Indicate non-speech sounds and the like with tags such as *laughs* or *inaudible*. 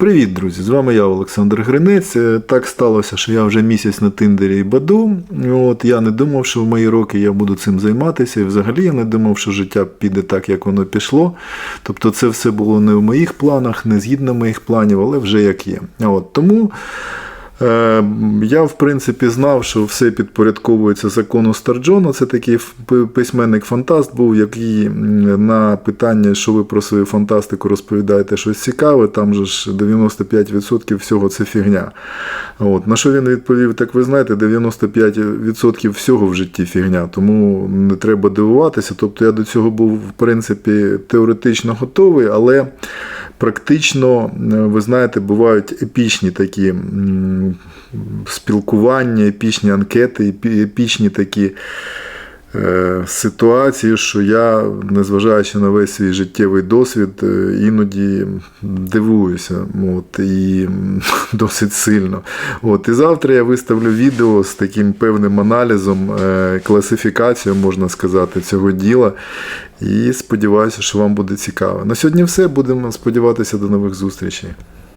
Привіт, друзі! З вами я, Олександр Гринець. Е, Так сталося, що я вже місяць на Тиндері і Баду. От я не думав, що в мої роки я буду цим займатися. І взагалі я не думав, що життя піде так, як воно пішло. Тобто, це все було не в моїх планах, не згідно моїх планів, але вже як є. От тому. Е, Я, в принципі, знав, що все підпорядковується закону Старджона. Це такий письменник-фантаст був, який на питання, що ви про свою фантастику розповідаєте щось цікаве, там же ж 95% всього це фігня. От. На що він відповів, так ви знаєте, 95% всього в житті фігня, тому не треба дивуватися. Тобто я до цього був, в принципі, теоретично готовий, але практично, е, ви знаєте, бувають епічні такі спілкування, епічні анкети, епі- епічні такі ситуації, що я, незважаючи на весь свій життєвий досвід, е, іноді дивуюся. От, і *laughs* досить сильно. От, і завтра я виставлю відео з таким певним аналізом, е, класифікацією, можна сказати, цього діла. І сподіваюся, що вам буде цікаво. На сьогодні все. Будемо сподіватися до нових зустрічей.